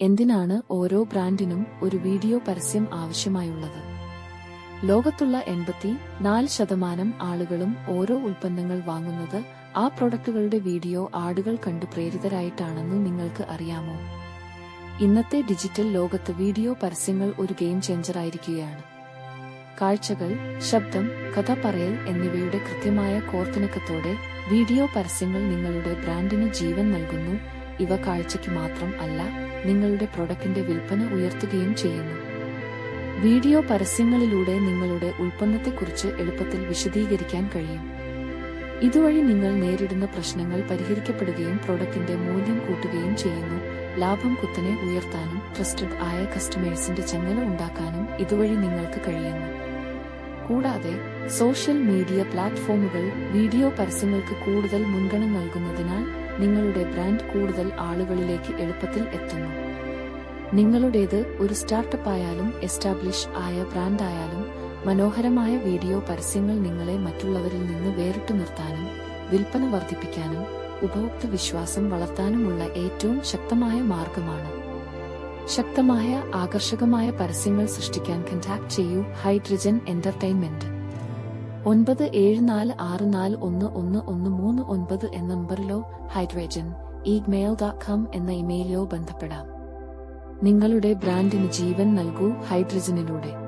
എന്തിനാണ് ഓരോ ബ്രാൻഡിനും ഒരു വീഡിയോ പരസ്യം ആവശ്യമായുള്ളത്? ലോകത്തുള്ള എൺപത്തി നാല് ശതമാനം ആളുകളും ഓരോ ഉൽപ്പന്നങ്ങൾ വാങ്ങുന്നത് ആ പ്രൊഡക്റ്റുകളുടെ വീഡിയോ ആടുകൾ കണ്ടു പ്രേരിതരായിട്ടാണെന്ന് നിങ്ങൾക്ക് അറിയാമോ? ഇന്നത്തെ ഡിജിറ്റൽ ലോകത്ത് വീഡിയോ പരസ്യങ്ങൾ ഒരു ഗെയിം ചേഞ്ചറായിരിക്കുകയാണ് കാഴ്ചകൾ ശബ്ദം കഥ പറയൽ എന്നിവയുടെ കൃത്യമായ കോർത്തിണക്കത്തോടെ വീഡിയോ പരസ്യങ്ങൾ നിങ്ങളുടെ ബ്രാൻഡിന് ജീവൻ നൽകുന്നു ഇവ കാഴ്ചയ്ക്ക് മാത്രം അല്ല നിങ്ങളുടെ പ്രൊഡക്റ്റിന്റെ വിൽപ്പന ഉയർത്തുകയും ചെയ്യുന്നു. വീഡിയോ പരസ്യങ്ങളിലൂടെ നിങ്ങളുടെ ഉൽപ്പന്നത്തെക്കുറിച്ച് എളുപ്പത്തിൽ വിശദീകരിക്കാൻ കഴിയും. ഇതുവഴി നിങ്ങൾ നേരിടുന്ന പ്രശ്നങ്ങൾ പരിഹരിക്കപ്പെടുകയും പ്രൊഡക്റ്റിന്റെ മൂല്യം കൂട്ടുകയും ചെയ്യുന്നു. ലാഭം കുത്തനെ ഉയർത്താനും ട്രസ്റ്റഡ് ആയ കസ്റ്റമേഴ്സിന്റെ ചങ്ങല ഉണ്ടാക്കാനും ഇതുവഴി നിങ്ങൾക്ക് കഴിയുന്നു. കൂടാതെ സോഷ്യൽ മീഡിയ പ്ലാറ്റ്ഫോമുകൾ വീഡിയോ പരസ്യങ്ങൾക്ക് കൂടുതൽ മുൻഗണന നൽകുന്നതിനാൽ നിങ്ങളുടെ ബ്രാൻഡ് കൂടുതൽ ആളുകളിലേക്ക് എളുപ്പത്തിൽ എത്തുന്നു. നിങ്ങളുടേത് ഒരു സ്റ്റാർട്ടപ്പ് ആയാലും എസ്റ്റാബ്ലിഷ് ആയ ബ്രാൻഡായാലും മനോഹരമായ വീഡിയോ പരസ്യങ്ങൾ നിങ്ങളെ മറ്റുള്ളവരിൽ നിന്ന് വേറിട്ടു നിർത്താനും വിൽപ്പന വർദ്ധിപ്പിക്കാനും ഉപഭോക്തൃ വിശ്വാസം വളർത്താനുമുള്ള ഏറ്റവും ശക്തമായ മാർഗമാണ്. ശക്തമായ ആകർഷകമായ പരസ്യങ്ങൾ സൃഷ്ടിക്കാൻ കൺടാക്ട് ചെയ്യൂ ഹൈഡ്രജൻ എന്റർടൈൻമെന്റ്. ഒൻപത് ഏഴ് നാല് ആറ് നാല് ഒന്ന് ഒന്ന് ഒന്ന് മൂന്ന് ഒൻപത് എന്ന നമ്പറിലോ ഹൈഡ്രജൻ ഇമെയിൽ ഡോട്ട് കോം എന്ന ഇമെയിലിലോ ബന്ധപ്പെടാം. നിങ്ങളുടെ ബ്രാൻഡിന് ജീവൻ നൽകൂ ഹൈഡ്രജനിലൂടെ.